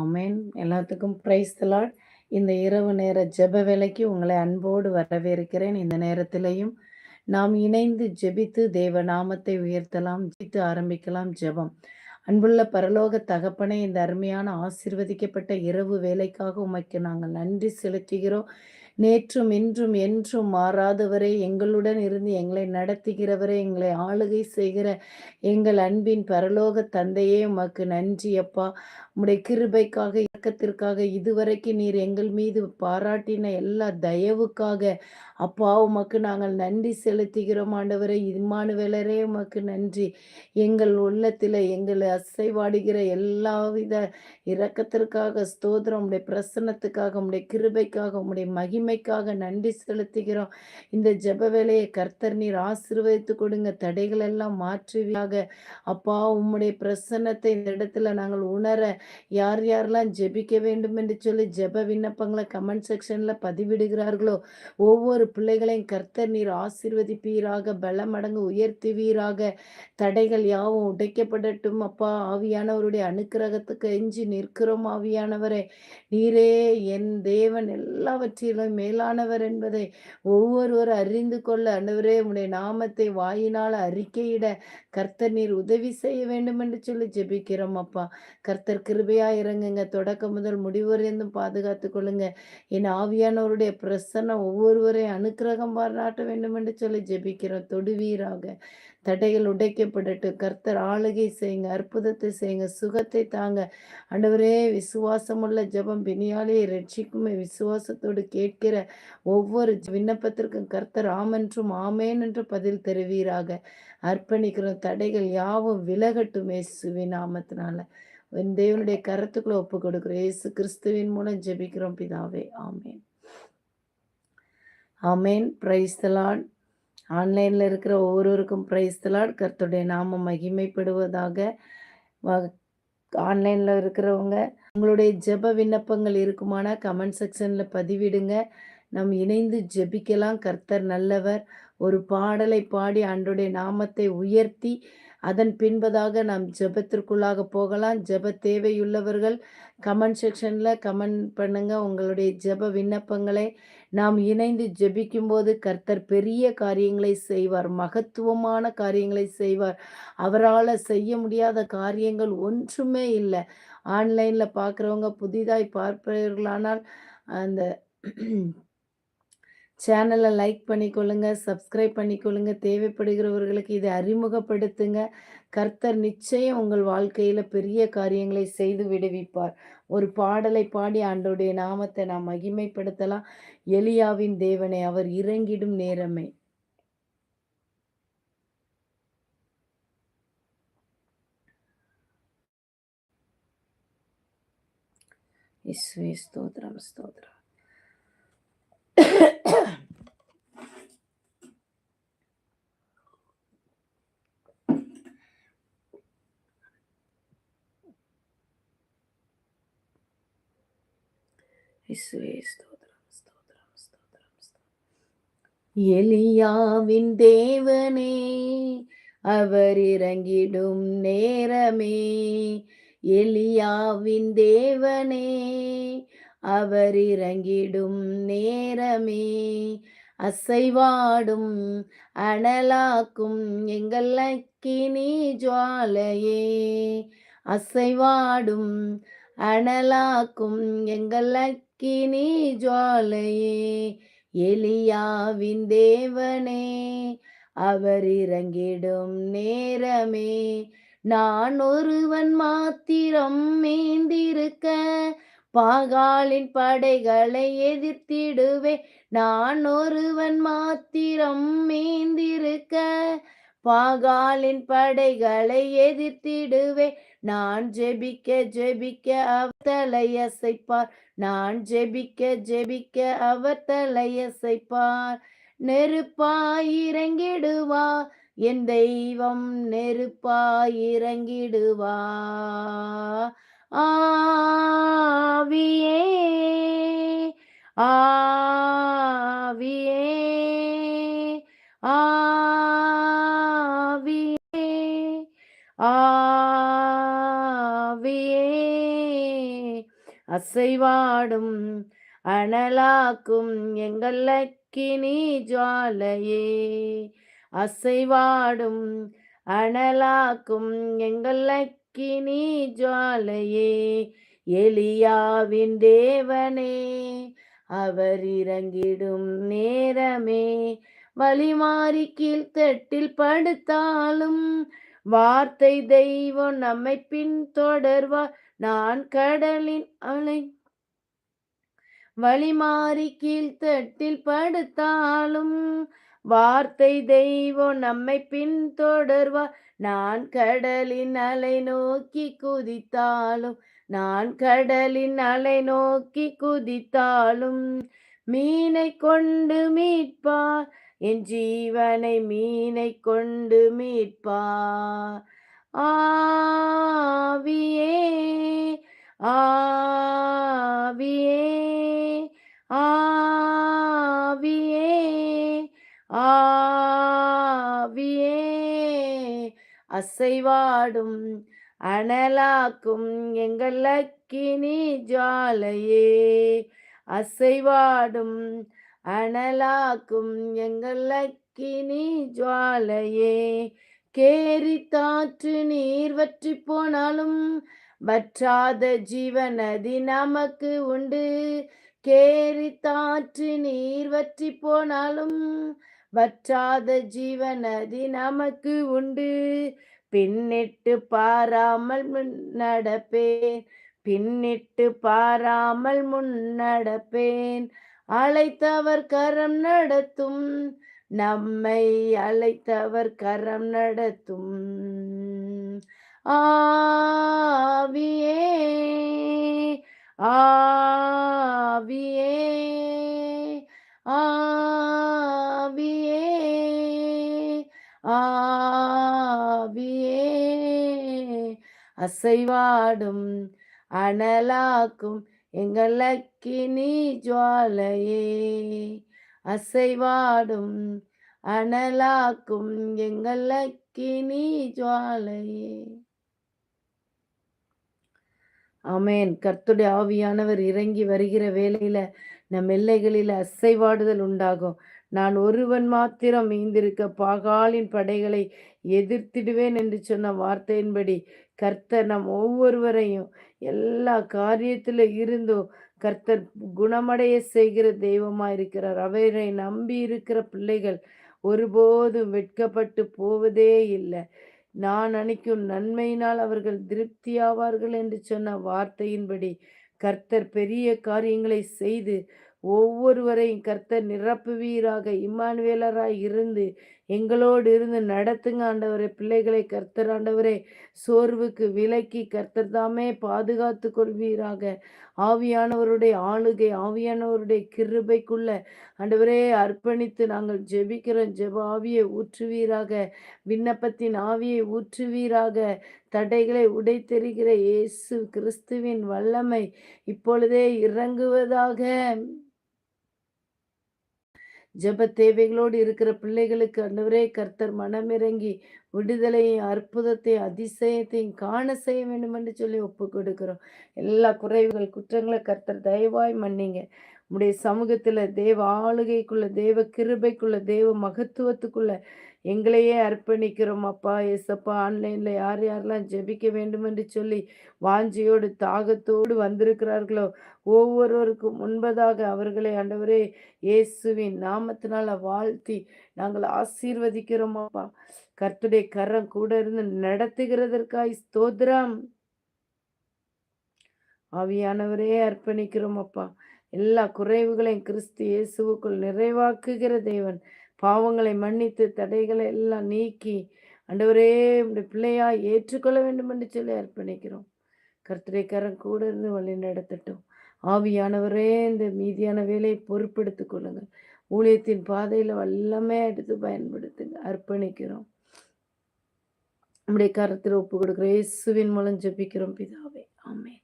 ஆமேன். எல்லாத்துக்கும் பிரைஸ் தலாட் இந்த இரவு நேர ஜெப வேலைக்கு உங்களை அன்போடு வரவேற்கிறேன். இந்த நேரத்திலையும் நாம் இணைந்து ஜெபித்து தேவ நாமத்தை உயர்த்தலாம் ஜெபித்து ஆரம்பிக்கலாம் ஜெபம். அன்புள்ள பரலோக தகப்பனை இந்த அருமையான ஆசிர்வதிக்கப்பட்ட இரவு வேலைக்காக உமைக்கு நாங்கள் நன்றி செலுத்துகிறோம். நேற்றும் இன்றும் என்றும் மாறாதவரே எங்களுடன் இருந்து எங்களை நடத்துகிறவரே எங்களை ஆளுகை செய்கிற எங்கள் அன்பின் பரலோக தந்தையே உமக்கு நன்றி அப்பா. உம்முடைய கிருபைக்காக இறக்கத்திற்காக இதுவரைக்கும் நீர் எங்கள் மீது பாராட்டின எல்லா தயவுக்காக அப்பா உமக்கு நாங்கள் நன்றி செலுத்துகிறோம் ஆண்டவரை. இம்மானுவேலரே உமக்கு நன்றி. எங்கள் உள்ளத்தில் எங்களை அசைவாடுகிற எல்லாவித இரக்கத்திற்காக ஸ்தோத்திரம் உடைய பிரசன்னத்துக்காக உடைய கிருபைக்காக உடைய மகிமைக்காக நன்றி செலுத்துகிறோம். இந்த ஜப வேலையை கர்த்தர் நீர் ஆசீர்வதித்து கொடுங்க. தடைகள் எல்லாம் மாற்றுவியாக அப்பா உம்முடைய பிரசன்னத்தை இந்த இடத்துல நாங்கள் உணர யார் யாரெல்லாம் ஜெபிக்க வேண்டும் என்று சொல்லி ஜெப விண்ணப்பங்களை கமெண்ட் செக்ஷன்ல பதிவிடுகிறார்களோ ஒவ்வொரு பிள்ளைகளையும் கர்த்தர் நீர் ஆசிர்வதிப்பீராக பலமடங்கு உயர்த்துவீராக. தடைகள் யாவும் உடைக்கப்படட்டும் அப்பா. ஆவியானவருடைய அனுக்கிரகத்துக்கு எஞ்சி நிற்கிறோம் ஆவியானவரே. நீரே என் தேவன் எல்லாவற்றிலும் மேலானவர் என்பதை ஒவ்வொருவர் அறிந்து கொள்ள அண்டவரே உடைய நாமத்தை வாயினால் அறிக்கையிட கர்த்தர் நீர் உதவி செய்ய வேண்டும் என்று சொல்லி ஜெபிக்கிறோம் அப்பா. கர்த்தர் கிருபையா இறங்குங்க. தொடக்கம் முதல் முடிவரைந்தும் பாதுகாத்து கொள்ளுங்க. என் ஆவியானவருடைய பிரசன்னம் ஒவ்வொருவரையும் அனுக்கிரகம் பாராட்ட வேண்டும் என்று சொல்லி ஜெபிக்கிறோம். தொடுவீராக. தடைகள் உடைக்கப்படட்டு. கர்த்தர் ஆளுகை செய்யுங்க அற்புதத்தை செய்யுங்க சுகத்தை தாங்க. அண்டவரே விசுவாசமுள்ள ஜபம் பிணியாலேயே ரட்சிக்குமே விசுவாசத்தோடு கேட்கிற ஒவ்வொரு விண்ணப்பத்திற்கும் கர்த்தர் ஆமென்றும் ஆமேன் என்று பதில் தருவீராக. அர்ப்பணிக்கிற தடைகள் யாவும் விலகட்டுமே சுவி நாமத்தினால. என் தேவனுடைய கருத்துக்களை ஒப்பு கொடுக்குறோம் ஏசு கிறிஸ்துவின் மூலம் ஜெபிக்கிறோம். பிதாவே ஆமேன். அமேன் பிரைஸ்தலாட் ஆன்லைனில் இருக்கிற ஒவ்வொருவருக்கும் பிரைஸ் தலாட் நாம நாமம் மகிமைப்படுவதாக ஆன்லைனில் இருக்கிறவங்க உங்களுடைய ஜெப விண்ணப்பங்கள் இருக்குமானா கமெண்ட் செக்ஷனில் பதிவிடுங்க. நம் இணைந்து ஜெபிக்கலாம். கர்த்தர் நல்லவர். ஒரு பாடலை பாடி அன்றைய நாமத்தை உயர்த்தி அதன் பின்பதாக நாம் ஜெபத்திற்குள்ளாக போகலாம். ஜெப தேவையுள்ளவர்கள் கமெண்ட் செக்ஷனில் கமெண்ட் பண்ணுங்க. உங்களுடைய ஜெப விண்ணப்பங்களை நாம் இணைந்து ஜெபிக்கும்போது கர்த்தர் பெரிய காரியங்களை செய்வார். மகத்துவமான காரியங்களை செய்வார். அவரால் செய்ய முடியாத காரியங்கள் ஒன்றுமே இல்லை. ஆன்லைனில் பார்க்குறவங்க புதிதாய் பார்ப்பவர்களானால் அந்த சேனலை லைக் பண்ணிக்கொள்ளுங்க சப்ஸ்கிரைப் பண்ணிக்கொள்ளுங்க. தேவைப்படுகிறவர்களுக்கு இதை அறிமுகப்படுத்துங்க. கர்த்தர் நிச்சயம் உங்கள் வாழ்க்கையில் பெரிய காரியங்களை செய்து விடுவிப்பார். ஒரு பாடலை பாடி ஆண்டோடைய நாமத்தை நாம் மகிமைப்படுத்தலாம். எலியாவின் தேவனை அவர் இறங்கிடும் நேரமே. ஸ்தோத்ரம் ஸ்தோத்ரம் எலியாவின் தேவனே அவர் இறங்கிடும் நேரமே. எலியாவின் தேவனே அவர் இறங்கிடும் நேரமே. அசைவாடும் அனலாக்கும் எங்கள் அக்கினி ஜுவாலையே. அசைவாடும் அனலாக்கும் எங்கள் அக்கினி ஜுவாலையே எலியாவின் தேவனே அவர் இறங்கிடும் நேரமே. நான் ஒருவன் மாத்திரம் மேந்திருக்க பாகாலின் படைகளை எதிர்த்திடுவே நான் ஒருவன் மாத்திரம் மீந்திருக்க பாகாலின் படைகளை எதிர்த்திடுவே. நான் ஜெபிக்க ஜெபிக்க அவர் தலையசைப்பார் நான் ஜெபிக்க ஜெபிக்க அவர் தலையசைப்பார் நெருப்பாயிரங்கிடுவா என் தெய்வம் நெருப்பாயிரங்கிடுவா ஆவியே ஆவியே ஆ ஆவியே அசைவாடும் அனலாக்கும் எங்கள் லக்கினி ஜுவாலையே. அசைவாடும் அனலாக்கும் எங்கள் லக்கினி ஜுவாலையே. எலியாவின் தேவனே அவர் இறங்கிடும் நேரமே. வழிமாறி கீழ்த்தட்டில் படுத்தாலும் வார்த்தை தெய்வம் நம்மை பின்தொடர்வா நான் கடலின் அலை வழிமாறி கீழ்த்தட்டில் படுத்தாலும் வார்த்தை தெய்வம் நம்மை பின்தொடர்வா நான் கடலின் அலை நோக்கி குதித்தாலும் நான் கடலின் அலை நோக்கி குதித்தாலும் மீனை கொண்டு மீட்பார். என் ஜீவனை மீனை கொண்டு மீட்பார் ஆவியே ஆவியே ஆவியே ஆவியே. அசைவாடும் அனலாக்கும் எங்கள் அக்கினி ஜாலையே. அசைவாடும் அனலாக்கும் எங்கள் அக்கினி ஜுவாலையே. கேரி தாற்று நீர் வற்றி போனாலும் வற்றாத ஜீவனதி நமக்கு உண்டு. கேரி தாற்று நீர் வற்றி போனாலும் வற்றாத ஜீவனதி நமக்கு உண்டு. பின்னிட்டு பாராமல் முன்னடப்பேன் பின்னிட்டு பாராமல் முன்னடப்பேன் அழைத்தவர் கரம் நடத்தும். நம்மை அழைத்தவர் கரம் நடத்தும். ஆவியே ஆவியே ஆவியே ஆவியே. அசைவாடும் அனலாக்கும் எங்கள் அக்கினி ஜுவாலையே அசைவாடும் அனலாக்கும் எங்கள் அக்கினி ஜுவாலையே. ஆமேன். கர்த்துடைய ஆவியானவர் இறங்கி வருகிற வேலையில நம் எல்லைகளில் அசைவாடுதல் உண்டாகும். நான் ஒருவன் மாத்திரம் மீந்திருக்க பாகாலின் படைகளை எதிர்த்திடுவேன் என்று சொன்ன வார்த்தையின்படி கர்த்தர் நம் ஒவ்வொருவரையும் எல்லா காரியத்தில் இருந்தும் கர்த்தர் குணமடைய செய்கிற தெய்வமாக இருக்கிறார். அவரை நம்பி இருக்கிற பிள்ளைகள் ஒருபோதும் வெட்கப்பட்டு போவதே இல்லை. நான் அணிக்கும் நன்மையினால் அவர்கள் திருப்தியாவார்கள் என்று சொன்ன வார்த்தையின்படி கர்த்தர் பெரிய காரியங்களை செய்து ஒவ்வொருவரையும் கர்த்தர் நிரப்புவீராக. இம்மானுவேலராய் இருந்து எங்களோடு இருந்து நடத்துங்க ஆண்டவரே. பிள்ளைகளை கர்த்தர் ஆண்டவரே. சோர்வுக்கு விலக்கி கர்த்தர் தாமே பாதுகாத்து கொள்வீராக. ஆவியானவருடைய ஆளுகை ஆவியானவருடைய கிருபைக்குள்ள ஆண்டவரே அர்ப்பணித்து நாங்கள் ஜெபிக்கிறோம் ஜெப ஆவியை ஊற்றுவீராக. விண்ணப்பத்தின் ஆவியை ஊற்றுவீராக. தடைகளை உடைத்தெறிகிற இயேசு கிறிஸ்துவின் வல்லமை இப்பொழுதே இறங்குவதாக ஜப தேவைகளோடு இருக்கிற பிள்ளைகளுக்கு அண்டவரே கர்த்தர் மனமிறங்கி விடுதலையும் அற்புதத்தையும் அதிசயத்தையும் காண செய்ய வேண்டும் என்று சொல்லி ஒப்பு கொடுக்கிறோம். எல்லா குறைவுகள் குற்றங்களை கர்த்தர் தயவாய் மன்னிங்க. உடைய சமூகத்துல தேவ ஆளுகைக்குள்ள தேவ கிருபைக்குள்ள தேவ மகத்துவத்துக்குள்ள எங்களையே அர்ப்பணிக்கிறோம். அப்பா எஸ்அப்பா ஆன்லைனில் யார் யாரெல்லாம் ஜெபிக்க வேண்டும் என்று சொல்லி வாஞ்சியோடு தாகத்தோடு வந்திருக்கிறார்களோ ஒவ்வொருவருக்கும் முன்பதாக அவர்களை ஆண்டவரே இயேசுவின் நாமத்தினால வாழ்த்தி நாங்கள் ஆசீர்வதிக்கிறோம் அப்பா. கர்த்துடைய கரம் கூட இருந்து நடத்துகிறதற்காய் ஸ்தோத்ரம் ஆவியானவரே அர்ப்பணிக்கிறோம் அப்பா. எல்லா குறைவுகளையும் கிறிஸ்து இயேசுவுக்குள் நிறைவாக்குகிற தேவன். பாவங்களை மன்னித்து தடைகளை எல்லாம் நீக்கி அண்டவரே பிள்ளையா ஏற்றுக்கொள்ள வேண்டும் என்று சொல்லி அர்ப்பணிக்கிறோம். கர்த்தரை கரம் கூட இருந்து வழி நடத்தட்டும். ஆவியானவரே இந்த மீதியான வேலையை பொறுப்படுத்திக் கொள்ளுங்கள். ஊழியத்தின் பாதையில் வல்லமே எடுத்து பயன்படுத்துங்க அர்ப்பணிக்கிறோம். நம்முடைய கரத்தில் ஒப்பு கொடுக்குற இயேசுவின் மூலம் ஜபிக்கிறோம் பிதாவே. ஆமே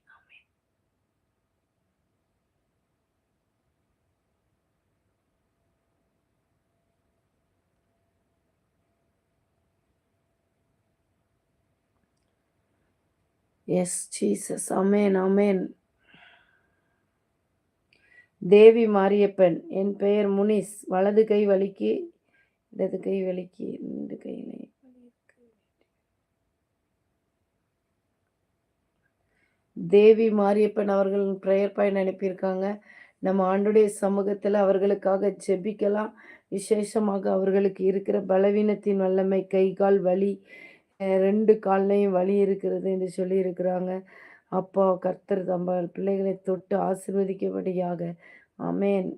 எஸ் ஜீசஸ் அமேன் அமேன் தேவி மாரியப்பன் என் பெயர் முனிஸ். வலது கை வலிக்கு இடது கை வலிக்கு ரெண்டு கையில தேவி மாரியப்பன் அவர்கள் ப்ரேயர் பாயிண்ட் அனுப்பியிருக்காங்க. நம்ம ஆண்டுடைய சமூகத்தில் அவர்களுக்காக ஜெபிக்கலாம். விசேஷமாக அவர்களுக்கு இருக்கிற பலவீனத்தின் வல்லமை கை கால் வலி ரெண்டு கால்லையும் வலி இருக்கிறது என்று சொல்லி இருக்கிறாங்க அப்பா கர்த்தர் தம்ப பிள்ளைகளை தொட்டு ஆசிர்வதிக்கபடியாக அமேன்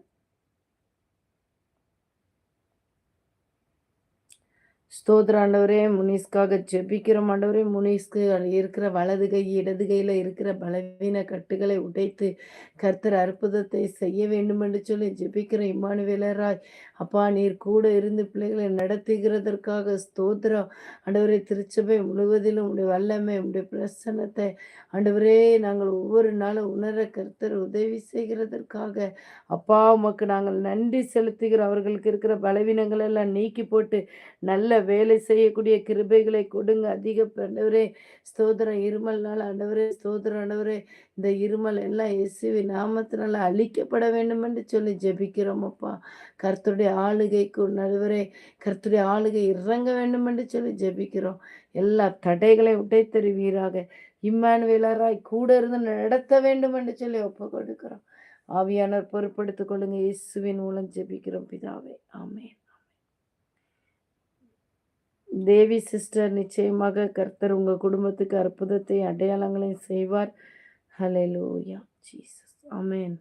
ஸ்தோத்திர ஆண்டவரே முனிஸ்க்காக ஜெபிக்கிறோம் ஆண்டவரே. முனிஸ்க்கு இருக்கிற வலது கை இடது கையில் இருக்கிற பலவீன கட்டுகளை உடைத்து கர்த்தர் அற்புதத்தை செய்ய வேண்டும் என்று சொல்லி ஜெபிக்கிற இம்மானுவேலராய் அப்பா நீர் கூட இருந்து பிள்ளைகளை நடத்துகிறதற்காக ஸ்தோத்திரம் ஆண்டவரே. திருச்சபை முழுவதிலும் உடைய வல்லமை உடைய பிரசன்னத்தை ஆண்டவரே நாங்கள் ஒவ்வொரு நாளும் உணர கர்த்தர் உதவி செய்கிறதற்காக அப்பா உமக்கு நாங்கள் நன்றி செலுத்துகிற அவர்களுக்கு இருக்கிற பலவீனங்கள் எல்லாம் நீக்கி போட்டு நல்ல வேலை செய்யக்கூடிய கிருபைகளை கொடுங்க. அதிக ஆண்டவரே ஸ்தோத்திரம். இருமல்னால் ஆண்டவரே ஸ்தோத்திரம் ஆண்டவரே. இந்த இருமல் எல்லாம் இயேசுவி நாமத்தினால அழிக்கப்பட வேண்டும் என்று சொல்லி ஜெபிக்கிறோம் அப்பா. கர்த்தருடைய ஆளுகைக்கு நடுவரே கர்த்தருடைய ஆளுகை இறங்க வேண்டும் என்று சொல்லி ஜெபிக்கிறோம். எல்லா தடைகளை உடைத்தருவீராக. இம்மானுவேலராய் கூட இருந்து நடத்த வேண்டும் என்று சொல்லி ஒப்பு கொடுக்கிறோம் ஆவியானவர் பொறுப்படுத்திக் கொள்ளுங்க. இயேசுவின் மூலம் ஜெபிக்கிறோம் பிதாவே. ஆமேன். தேவி சிஸ்டர் நிச்சயமாக கர்த்தர் உங்கள் குடும்பத்துக்கு அற்புதத்தை அடையாளங்களையும் செய்வார். ஹலெலூயா ஜீசஸ் அமேன்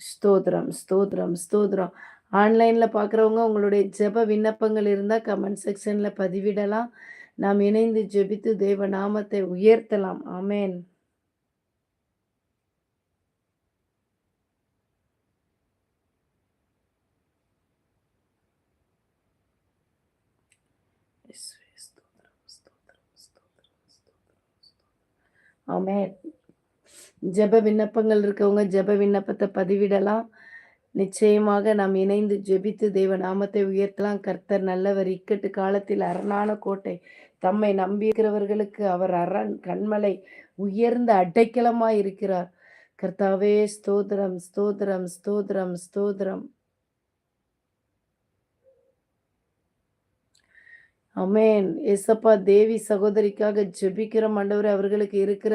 ஸ்தோத்ரம் ஸ்தோத்ரம் ஸ்தோத்ரம். ஆன்லைனில் பார்க்குறவங்க உங்களுடைய ஜெப விண்ணப்பங்கள் இருந்தால் கமெண்ட் செக்ஷனில் பதிவிடலாம். நாம் இணைந்து ஜெபித்து தேவ நாமத்தை உயர்த்தலாம். அமேன் ஆமே. ஜெப விண்ணப்பங்கள் இருக்கவங்க ஜெப விண்ணப்பத்தை பதிவிடலாம். நிச்சயமாக நாம் இணைந்து ஜெபித்து தெய்வ நாமத்தை உயர்த்தலாம். கர்த்தர் நல்லவர். இக்கட்டு காலத்தில் அரணான கோட்டை தம்மை நம்பியிருக்கிறவர்களுக்கு அவர் அரண் கண்மலை உயர்ந்த அடைக்கலமாய் இருக்கிறார். கர்த்தாவே ஸ்தோத்திரம் ஸ்தோத்திரம் ஸ்தோத்திரம் ஸ்தோத்திரம். அமேன் எசப்பா தேவி சகோதரிக்காக ஜெபிக்கிற மண்டவர் அவர்களுக்கு இருக்கிற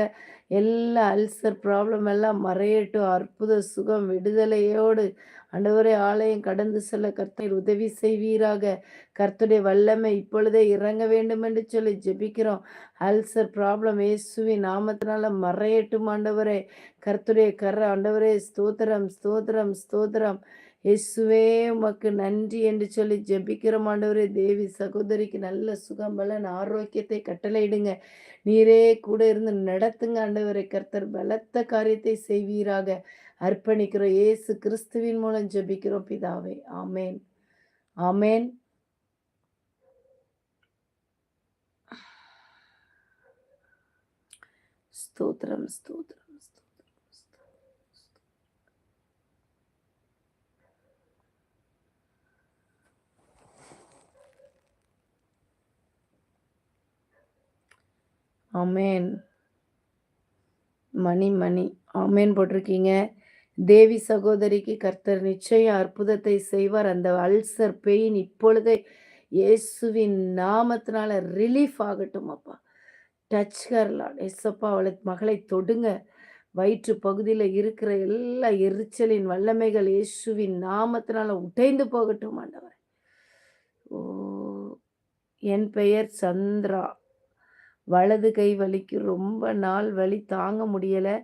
எல்லா அல்சர் ப்ராப்ளம் எல்லாம் மறையட்டும். அற்புத சுகம் விடுதலையோடு அண்டவரே ஆலயம் கடந்து செல்ல கர்த்தர் உதவி செய்வீராக. கர்த்துடைய வல்லமை இப்பொழுதே இறங்க வேண்டும் என்று சொல்லி ஜெபிக்கிறோம். அல்சர் ப்ராப்ளம் இயேசுவி நாமத்தினால மறையட்டும் ஆண்டவரே. கர்த்துடைய கர ஆண்டவரே ஸ்தோத்திரம் ஸ்தோத்திரம் ஸ்தோத்திரம். இயேசுவே உமக்கு நன்றி என்று சொல்லி ஜெபிக்கிற மாண்டவரே தேவி சகோதரிக்கு நல்ல சுகம் பலன் ஆரோக்கியத்தை கட்டளையிடுங்க. நீரே கூட இருந்து நடத்துங்க ஆண்டவரை. கர்த்தர் பலத்த காரியத்தை செய்வீராக. அர்ப்பணிக்கிறோம். இயேசு கிறிஸ்துவின் மூலம் ஜெபிக்கிறோம் பிதாவே. ஆமேன். ஆமேன். ஸ்தோத்திரம் ஸ்தோத்திரம். ஆமேன். மணி மணி. ஆமேன் போட்டிருக்கீங்க. தேவி சகோதரிக்கு கர்த்தர் நிச்சயம் அற்புதத்தை செய்வார். அந்த அல்சர் பெயின் இப்பொழுதே இயேசுவின் நாமத்தினால ரிலீஃப் ஆகட்டும் அப்பா. டச் கர்லாட் எஸ்ஸப்பா அவளை மகளை தொடுங்க. வயிற்று பகுதியில் இருக்கிற எல்லா எரிச்சலின் வல்லமைகள் இயேசுவின் நாமத்தினால உடைந்து போகட்டும் ஆண்டவர். ஓ என் பெயர் சந்திரா. வலது கை வலிக்கு ரொம்ப நாள் வலி தாங்க முடியலை.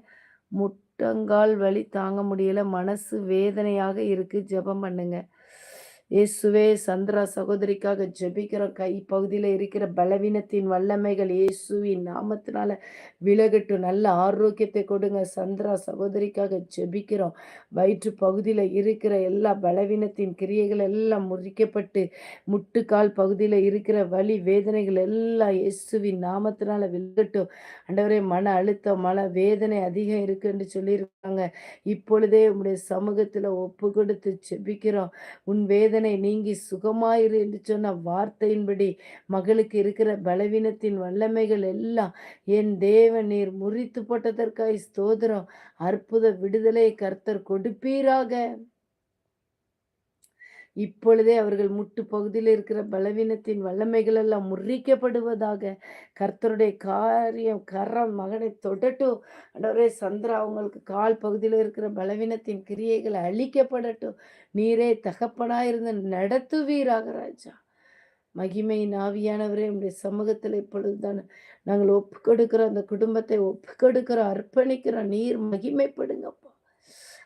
முட்டங்கால் வலி தாங்க முடியலை. மனசு வேதனையாக இருக்குது ஜெபம் பண்ணுங்கள் இயேசுவே சந்திரா சகோதரிக்காக ஜெபிக்கிறோம் கை பகுதியில் இருக்கிற பலவீனத்தின் வல்லமைகள் இயேசுவின் நாமத்தினால விலகட்டும். நல்ல ஆரோக்கியத்தை கொடுங்க. சந்திரா சகோதரிக்காக ஜெபிக்கிறோம். வயிற்று பகுதியில் இருக்கிற எல்லா பலவீனத்தின் கிரியைகள் எல்லாம் முறிக்கப்பட்டு முட்டுக்கால் பகுதியில் இருக்கிற வலி வேதனைகள் எல்லாம் இயேசுவின் நாமத்தினால விலகட்டும். அண்டவரே மன அழுத்தம் மன வேதனை அதிகம் இருக்குன்னு சொல்லியிருக்காங்க. இப்பொழுதே உங்களுடைய சமூகத்தில் ஒப்பு கொடுத்து ஜெபிக்கிறோம். உன் வேதனை வேதனை நீங்கி சுகமாயிரு என்று சொன்ன வார்த்தையின்படி மகளுக்கு இருக்கிற பலவீனத்தின் வல்லமைகள் எல்லாம் என் தேவ நீர் முறித்து போட்டதற்காய் ஸ்தோத்திரம். அற்புத விடுதலை கர்த்தர் கொடுப்பீராக. இப்பொழுதே அவர்கள் முட்டு பகுதியில் இருக்கிற பலவீனத்தின் வல்லமைகள் எல்லாம் முறிக்கப்படுவதாக கர்த்தருடைய காரியம் கரம் மகனை தொடட்டும் அடவரே சந்திரா அவங்களுக்கு கால் பகுதியில் இருக்கிற பலவீனத்தின் கிரியைகள் அழிக்கப்படட்டும். நீரே தகப்பனாயிருந்து நடத்துவீராக ராஜா. மகிமையின் ஆவியானவரே உடைய சமூகத்தில் இப்பொழுதுதான் நாங்கள் ஒப்பு கொடுக்கிறோம் அந்த குடும்பத்தை ஒப்பு கொடுக்கிறோம் அர்ப்பணிக்கிறோம் நீர் மகிமைப்படுங்கப்பா.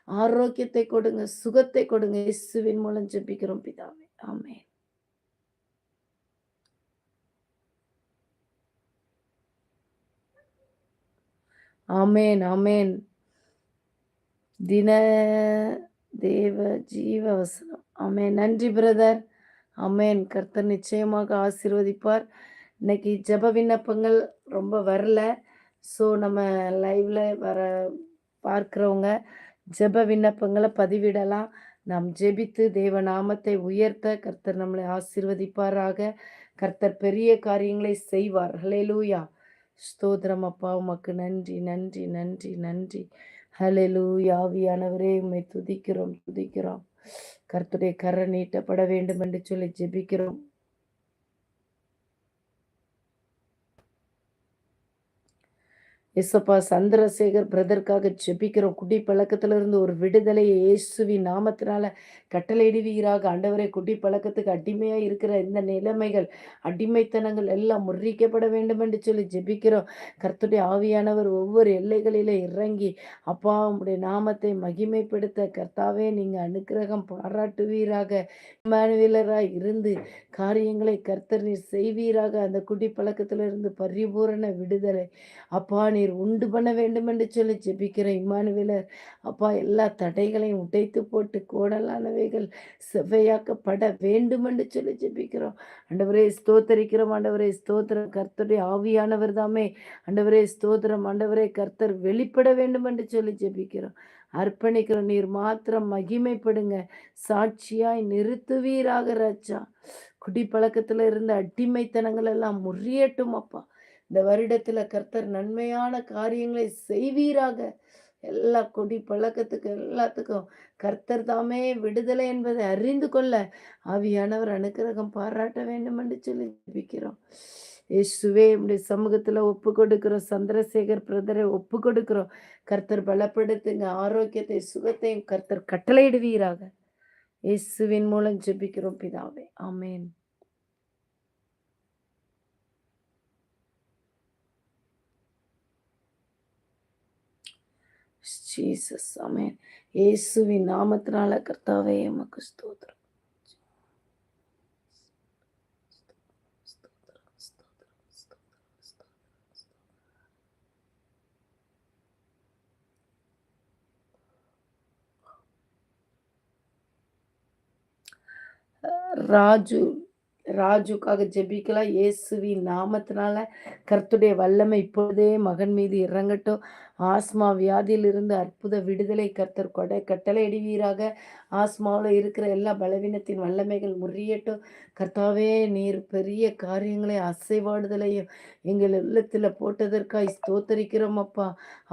ஆரோக்கியத்தை கொடுங்க சுகத்தை கொடுங்க. இயேசுவின் மூலம் ஜெபிக்கிறோம் பிதாவே. ஆமே ஆமேன் ஆமேன். தின தேவ ஜீவ வசனம். ஆமேன். நன்றி பிரதர். ஆமேன். கர்த்தர் நிச்சயமாக ஆசிர்வதிப்பார். இன்னைக்கு ஜப விண்ணப்பங்கள் ரொம்ப வரல. ஸோ நம்ம லைவ்ல வர பார்க்குறவங்க ஜெப விண்ணப்பங்களை பதிவிடலாம். நாம் ஜெபித்து தேவ நாமத்தை உயர்த்த கர்த்தர் நம்மளை ஆசிர்வதிப்பாராக. கர்த்தர் பெரிய காரியங்களை செய்வார். ஹலேலூயா ஸ்தோத்திரம் அப்பா உமக்கு நன்றி நன்றி நன்றி நன்றி. ஹலெலு யாவியானவரே உண்மை துதிக்கிறோம் துதிக்கிறோம். கர்த்துடைய கரை நீட்டப்பட வேண்டும் என்று சொல்லி ஜெபிக்கிறோம். எஸ்ஸப்பா சந்திரசேகர் பிரதர்க்காக ஜெபிக்கிறோம் குடி பழக்கத்துல இருந்து ஒரு விடுதலையை இயேசுவி நாமத்தினால கட்டளையிடுவீராக. ஆண்டவரை குடி பழக்கத்துக்கு அடிமையா இருக்கிற இந்த நிலைமைகள் அடிமைத்தனங்கள் எல்லாம் முறிக்கப்பட வேண்டும் என்று சொல்லி ஜெபிக்கிறோம். கர்த்துடைய ஆவியானவர் ஒவ்வொரு எல்லைகளில இறங்கி அப்பா உங்களுடைய நாமத்தை மகிமைப்படுத்த கர்த்தாவே நீங்க அனுக்கிரகம் பாராட்டுவீராக. மானுவலராய் இருந்து காரியங்களை கர்த்தர் நீர் செய்வீராக. அந்த குடி பழக்கத்திலிருந்து பரிபூரண விடுதலை அப்பா நீ நீர் உண்டு பண்ண வேண்டும் என்று சொல்லி ஜெபிக்கிற இம்மானுவேலர். அப்பா எல்லா தடைகளையும் உடைத்து போட்டு கோடலானவைகள் செவ்வையாக்கப்பட வேண்டும் என்று சொல்லி ஜெபிக்கிறோம். அண்டவரே ஸ்தோத்தரிக்கிறோம். ஆண்டவரே ஸ்தோத்திரம். கர்த்தருடைய ஆவியானவர் தாமே. அண்டவரே ஸ்தோத்திரம். ஆண்டவரே கர்த்தர் வெளிப்பட வேண்டும் என்று சொல்லி ஜெபிக்கிறோம். அர்ப்பணிக்கிறோம் நீர் மாத்திரம் மகிமைப்படுங்க. சாட்சியாய் நிறுத்துவீராக ராஜா. குடிப்பழக்கத்துல இருந்த அடிமைத்தனங்கள் எல்லாம் முறியட்டும் அப்பா. இந்த வருடத்துல கர்த்தர் நன்மையான காரியங்களை செய்வீராக. எல்லா கொடி பழக்கத்துக்கு எல்லாத்துக்கும் கர்த்தர் தாமே விடுதலை என்பதை அறிந்து கொள்ள ஆவியானவர் அனுக்கிரகம் பாராட்ட வேண்டும் என்று சொல்லி ஜபிக்கிறோம். இயேசுவே இப்படி சமூகத்துல ஒப்பு கொடுக்கிறோம் சந்திரசேகர் பிரதரை ஒப்பு கொடுக்கிறோம் கர்த்தர் பலப்படுத்துங்க. ஆரோக்கியத்தை சுகத்தையும் கர்த்தர் கட்டளையிடுவீராக. இயேசுவின் மூலம் ஜெபிக்கிறோம் பிதாவே. ஆமேன். ஜீசஸ் அமேன் இயேசுவின் நாமத்தினால கர்த்தாவே எமக்கு ஸ்தோத்திரம். ராஜு ராஜுக்காக ஜெபிக்கலாம். இயேசுவின் நாமத்தினால கர்த்துடைய வல்லமை இப்பொழுதே மகன் மீது இறங்கட்டும். ஆஸ்மா வியாதியிலிருந்து அற்புத விடுதலை கர்த்தர் கொடை கட்டளையிடுவீராக ஆஸ்மாவில் இருக்கிற எல்லா பலவீனத்தின் வல்லமைகள் முறியட்டும். கர்த்தாவே நீர் பெரிய காரியங்களை அசைவாடுதலையும் எங்கள் உள்ளத்தில் போட்டதற்காய் ஸ்தோத்தரிக்கிறோம் அப்பா.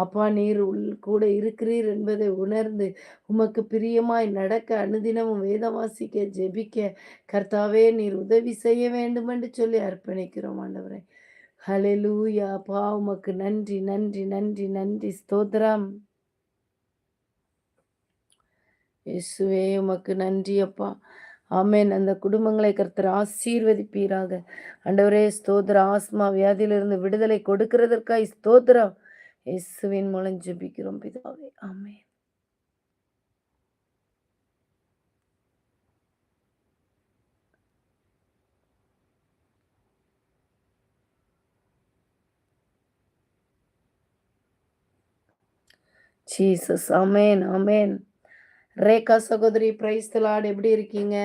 அப்பா நீர் உள் கூட இருக்கிறீர் என்பதை உணர்ந்து உமக்கு பிரியமாய் நடக்க அனுதினமும் வேதம் வாசிக்க ஜெபிக்க. கர்த்தாவே நீர் உதவி செய்ய வேண்டும் என்று சொல்லி அர்ப்பணிக்கிறோம் ஆண்டவரை. ஹலெலூயா பா உமக்கு நன்றி நன்றி நன்றி நன்றி. ஸ்தோத்ரம் இயேசுவே உமக்கு நன்றி அப்பா. ஆமேன். அந்த குடும்பங்களை கருத்தர் ஆசீர்வதிப்பீராக. அண்டவரே ஸ்தோத்திர ஆஸ்மா வியாதியிலிருந்து விடுதலை கொடுக்கிறதற்காய் ஸ்தோத்திரம். இயேசுவின் மூலம் ஜெபிக்கிறோம் பிதாவே. ஆமேன். ஜீசஸ் அமேன் அமேன் ரேகா சகோதரி பிரைஸ் தலாட் எப்படி இருக்கீங்க?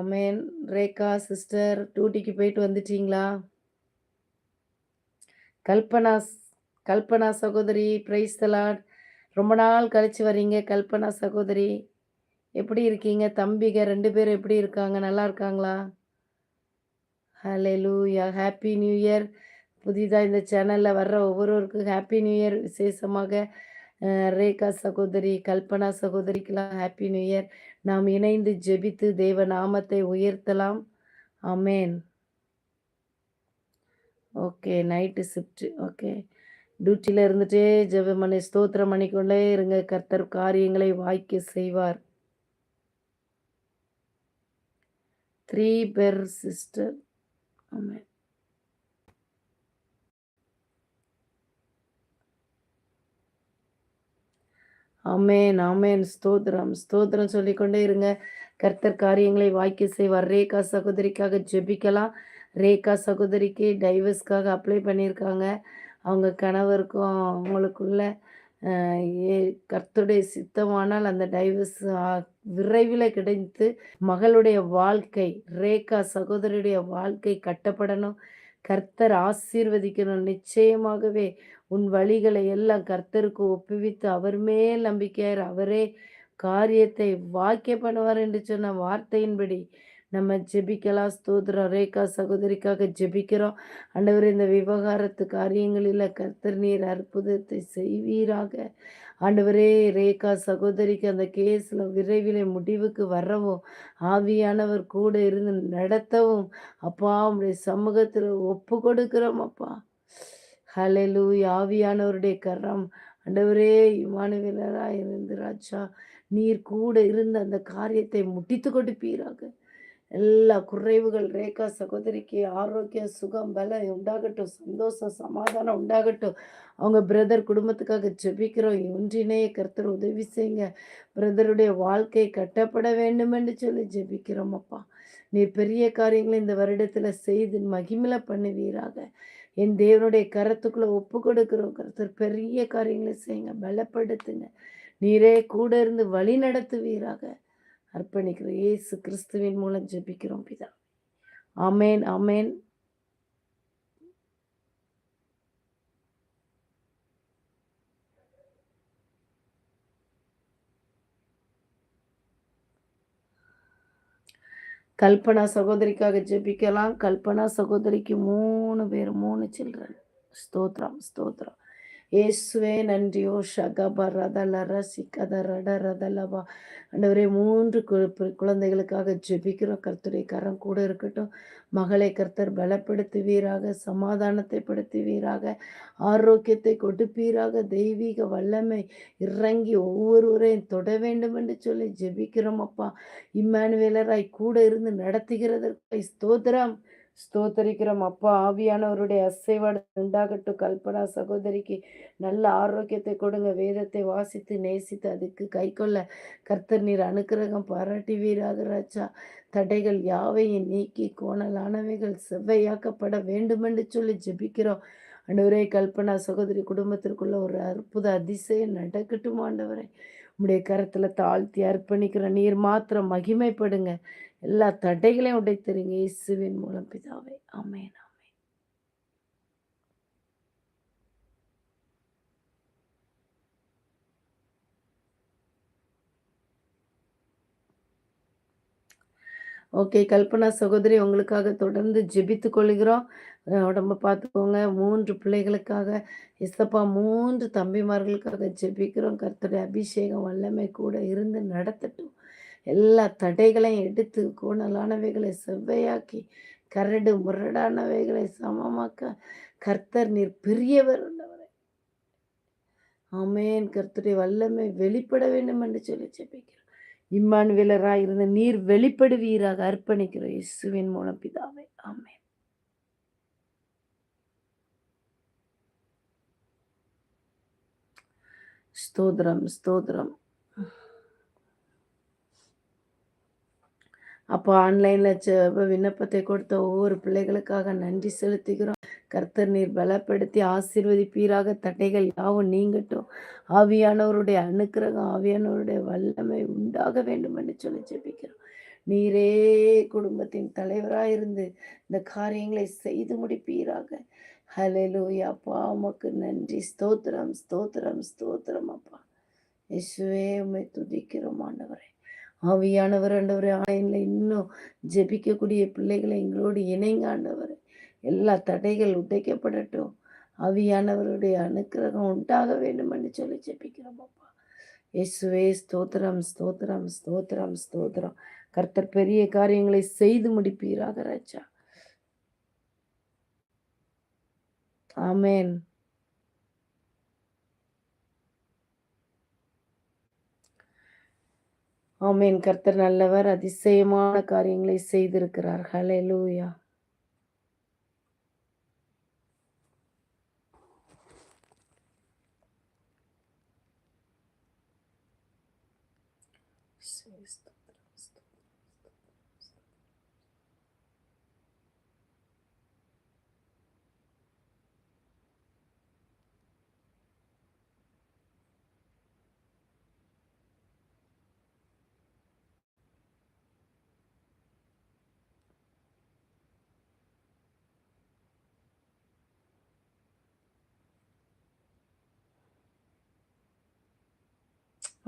அமேன் ரேகா சிஸ்டர் டூட்டிக்கு போயிட்டு வந்துட்டீங்களா? கல்பனா கல்பனா சகோதரி பிரைஸ் தலாட் ரொம்ப நாள் கழிச்சு வரீங்க கல்பனா சகோதரி. எப்படி இருக்கீங்க? தம்பிக ரெண்டு பேரும் எப்படி இருக்காங்க? நல்லா இருக்காங்களா? ஹalleluya ஹாப்பி நியூ இயர் புதிதாக இந்த சேனலில் வர்ற ஒவ்வொருவருக்கும் ஹாப்பி நியூ இயர் விசேஷமாக ரேகா சகோதரி கல்பனா சகோதரிக்கெல்லாம் ஹாப்பி நியூ இயர் நாம் இணைந்து ஜெபித்து தேவ நாமத்தை உயர்த்தலாம். அமேன் ஓகே நைட்டு ஷிஃப்ட் ஓகே டியூட்டியில் இருந்துட்டே ஜெபம் பண்ணி ஸ்தோத்திரம் பண்ணிக்கொண்டே இருங்க. கர்த்தர் காரியங்களை வாய்க்க செய்வார். த்ரீ பெர் சிஸ்டர் ஆமென் ஆமேன் ஆமேன். ஸ்தோத்திரம் ஸ்தோத்திரம் சொல்லிக்கொண்டே இருங்க. கர்த்தர் காரியங்களை வாய்க்க செய்வார். ரேகா சகோதரிக்காக ஜெபிக்கலாம். ரேகா சகோதரிக்கு டைவர்ஸ்க்காக அப்ளை பண்ணியிருக்காங்க. அவங்க கணவருக்கும் அவங்களுக்குள்ள ஏ- கர்த்தருடைய சித்தமானால் அந்த டைவர்ஸ் விரைவில் கிடைத்து மகளுடைய வாழ்க்கை ரேகா சகோதரியுடைய வாழ்க்கை கட்டப்படணும். கர்த்தர் ஆசீர்வதிக்கணும். நிச்சயமாகவே உன் வழிகளை எல்லாம் கர்த்தருக்கு ஒப்புவித்து அவர் மேல் நம்பிக்கையார் அவரே காரியத்தை வாக்கிய பண்ணுவார் என்று சொன்ன வார்த்தையின்படி நம்ம ஜெபிக்கலாம் ஸ்தோத்திரம். ரேகா சகோதரிக்காக ஜெபிக்கிறோம். ஆண்டவர் இந்த விவகாரத்து காரியங்களில் கர்த்தர் நீர் அற்புதத்தை செய்வீராக. ஆண்டவரே ரேகா சகோதரிக்கு அந்த கேஸில் விரைவில் முடிவுக்கு வரவும் ஆவியானவர் கூட இருந்து நடத்தவும் அப்பா உடைய சமூகத்தில் ஒப்பு கொடுக்குறோம் அப்பா. ஹலெலு ஆவியானவருடைய கரம். அண்டவரே இமானுவேலராய் இருந்து ராஜா நீர் கூட இருந்து அந்த காரியத்தை முடித்து கொடுப்பீராக. எல்லா குறைவுகள் ரேகா சகோதரிக்கு ஆரோக்கியம் சுகம் பலம் உண்டாகட்டும் சந்தோஷம் சமாதானம் உண்டாகட்டும். அவங்க பிரதர் குடும்பத்துக்காக ஜெபிக்கிறோம். ஒன்றினே கருத்தர் உதவி செய்யுங்க. பிரதருடைய வாழ்க்கை கட்டப்பட வேண்டும் என்று சொல்லி ஜெபிக்கிறோம் அப்பா. நீர் பெரிய காரியங்களை இந்த வருடத்துல செய்து மகிமில பண்ணுவீராக. என் தேவனுடைய கரத்துக்குள்ள ஒப்பு கொடுக்கிறோம் கருத்தர் பெரிய காரியங்களை செய்யுங்க. பலப்படுத்துங்க. நீரே கூட இருந்து வழி நடத்துவீராக. அர்ப்பணிக்கிறோம் இயேசு கிறிஸ்துவின் மூலம் ஜெபிக்கிறோம் பிதா. அமேன் அமேன் கல்பனா சகோதரிக்காக ஜெபிக்கலாம். கல்பனா சகோதரிக்கு மூணு பேர் மூணு சில்ட்ரன். ஸ்தோத்ரம் ஸ்தோத்ரம் இயேசுவே நன்றியோ ஷகப ரதல ரசிகத ரட ரதலபா ஆண்டவரே மூன்று கு- குழந்தைகளுக்காக ஜெபிக்கிறோம். கர்த்தருடைய கரம் கூட இருக்கட்டும். மகளை கர்த்தர் பலப்படுத்துவீராக சமாதானத்தை படுத்துவீராக ஆரோக்கியத்தை கொடுப்பீராக தெய்வீக வல்லமை இறங்கி ஒவ்வொருவரையும் தொட வேண்டும் என்று சொல்லி ஜெபிக்கிறோம் அப்பா. இம்மானுவேலராய் கூட இருந்து நடத்துகிறதற்கு ஸ்தோத்திரம். ஸ்தோத்தரிக்கிறோம். அப்பா ஆவியானவருடைய அசைவாடு உண்டாகட்டும். கல்பனா சகோதரிக்கு நல்ல ஆரோக்கியத்தை கொடுங்க. வேதத்தை வாசித்து நேசித்து அதுக்கு கைக்கொள்ள கர்த்தர் நீர் அனுக்கிரகம் பாராட்டி வீராக ராஜா. தடைகள் யாவையும் நீக்கி கோணலானவைகள் செவ்வையாக்கப்பட வேண்டுமென்று சொல்லி ஜெபிக்கிறோம். அன்றுவரே கல்பனா சகோதரி குடும்பத்திற்குள்ள ஒரு அற்புத அதிசயம் நடக்கட்டும் ஆண்டவரை. உடைய கரத்தில் தாழ்த்தி அர்ப்பணிக்கிற நீர் மாத்திரம் மகிமைப்படுங்க. எல்லா தடைகளையும் உடைத்தருங்க இயேசுவின் மூலம் பிதாவை. ஆமென் ஆமென். ஓகே கல்பனா சகோதரி உங்களுக்காக தொடர்ந்து ஜெபித்து கொள்கிறோம். உடம்ப பார்த்துக்கோங்க. மூன்று பிள்ளைகளுக்காக இசப்பா மூன்று தம்பிமார்களுக்காக ஜெபிக்கிறோம். கர்த்தருடைய அபிஷேகம் வல்லமை கூட இருந்து நடத்தட்டும். எல்லா தடைகளையும் எடுத்து கோணலானவைகளை செவ்வையாக்கி கரடு முரடானவைகளை சமமாக்க கர்த்தர் நீர் பெரியவர் உள்ளவரே. ஆமென். கர்த்தருடைய வல்லமை வெளிப்பட வேண்டும் என்று சொல்லி ஜெபிக்கிறோம். இம்மானுவேலராய் இருந்த நீர் வெளிப்படுவீராக அர்ப்பணிக்கிறோம் இயேசுவின் மூலம் பிதாவை. ஆமேன். ஸ்தோத்ரம் ஸ்தோத்ரம் அப்போ ஆன்லைனில் விண்ணப்பத்தை கொடுத்த ஒவ்வொரு பிள்ளைகளுக்காக நன்றி செலுத்துகிறோம். கர்த்தர் நீர் பலப்படுத்தி ஆசீர்வதிப்பீராக. தடைகள் யாவும் நீங்கட்டும். ஆவியானவருடைய அனுக்கிரகம் ஆவியானவருடைய வல்லமை உண்டாக வேண்டும் என்று சொல்லி ஜெபிக்கிறோம். நீரே குடும்பத்தின் தலைவராக இருந்து இந்த காரியங்களை செய்து முடிப்பீராக. ஹalleluya அப்பா உமக்கு நன்றி. ஸ்தோத்திரம் ஸ்தோத்திரம் ஸ்தோத்திரம் அப்பா. இயேசுவே உம்மை துதிக்கிறோம் ஆண்டவரே. ஆவியானவர் ஆண்டவரே ஆலயங்களில் இன்னும் ஜெபிக்கக்கூடிய பிள்ளைகளை எங்களோடு இணைங்க ஆண்டவர். எல்லா தடைகள் உடைக்கப்படட்டும். ஆவியானவருடைய அனுக்கிரகம் உண்டாக வேண்டும் என்று சொல்லி ஜெபிக்கிறோம் அப்பா. இயேசுவே ஸ்தோத்திரம் ஸ்தோத்திரம் ஸ்தோத்திரம் ஸ்தோத்திரம். கர்த்தர் பெரிய காரியங்களை செய்து முடிப்பீராக ராஜா. ஆமேன். ஆமேன் கர்த்தர் நல்லவர் அதிசயமான காரியங்களை செய்திருக்கிறார். ஹலெலூயா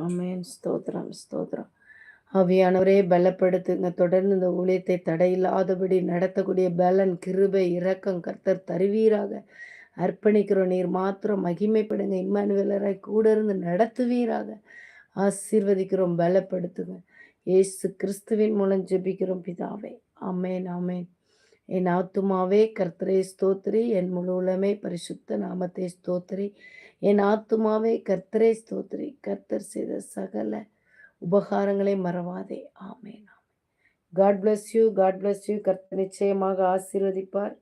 அமேன் ஸ்தோத்ரம் ஸ்தோத்ரம் அவையானவரே பலப்படுத்துங்க. தொடர்ந்து இந்த ஊழியத்தை தடையில்லாதபடி நடத்தக்கூடிய பலன் கிருபை இரக்கம் கர்த்தர் தருவீராக. அர்ப்பணிக்கிறோம். நீர் மாத்திரம் மகிமைப்படுங்க. இம்மானுவேலராய் கூட இருந்து நடத்துவீராக. ஆசீர்வதிக்கிறோம். பலப்படுத்துங்க. ஏசு கிறிஸ்துவின் மூலம் ஜெபிக்கிறோம் பிதாவே. அமேன் அமேன் என் ஆத்துமாவே கர்த்தரை ஸ்தோத்திரி. என் முழு உலமே பரிசுத்த நாமத்தை ஸ்தோத்திரி. என் ஆத்துமாவே கர்த்தரை ஸ்தோத்ரி. கர்த்தர் செய்த சகல உபகாரங்களை மறவாதே. ஆமேன் God bless you God bless you கர்த்தர் நிச்சயமாக ஆசீர்வதிப்பார்.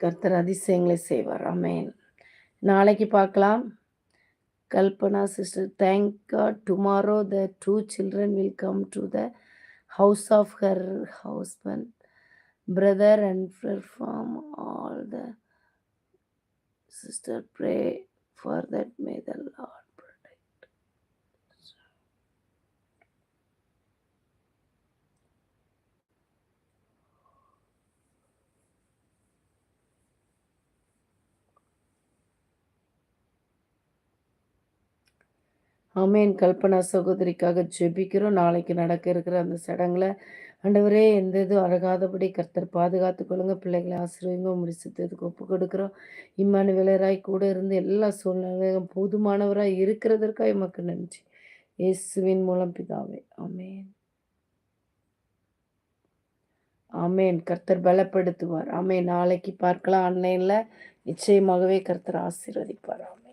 கர்த்தர் அதிசயங்களை செய்வார். அமேன் நாளைக்கு பார்க்கலாம். Kalpana sister. Thank God tomorrow the two children will come to the house of her husband brother and perform all the sister pray for that may the Lord ஆமேன். கல்பனா சகோதரிக்காக ஜெபிக்கிறோம். நாளைக்கு நடக்க இருக்கிற அந்த சடங்கில் ஆண்டவரே எந்த இதுவும் அழகாதபடி கர்த்தர் பாதுகாத்து கொள்ளுங்க. பிள்ளைகளை ஆசிரியங்க முடிச்சதுக்கு ஒப்பு கொடுக்குறோம். இம்மானு விளையராய் கூட இருந்து எல்லா சூழ்நிலையும் போதுமானவராய் இருக்கிறதற்காக எமக்கு நன்றி. இயேசுவின் மூலம் பிதாவே. ஆமேன். ஆமேன். கர்த்தர் பலப்படுத்துவார். ஆமே நாளைக்கு பார்க்கலாம். ஆன்லைனில் நிச்சயமாகவே கர்த்தர் ஆசீர்வதிப்பார். ஆமே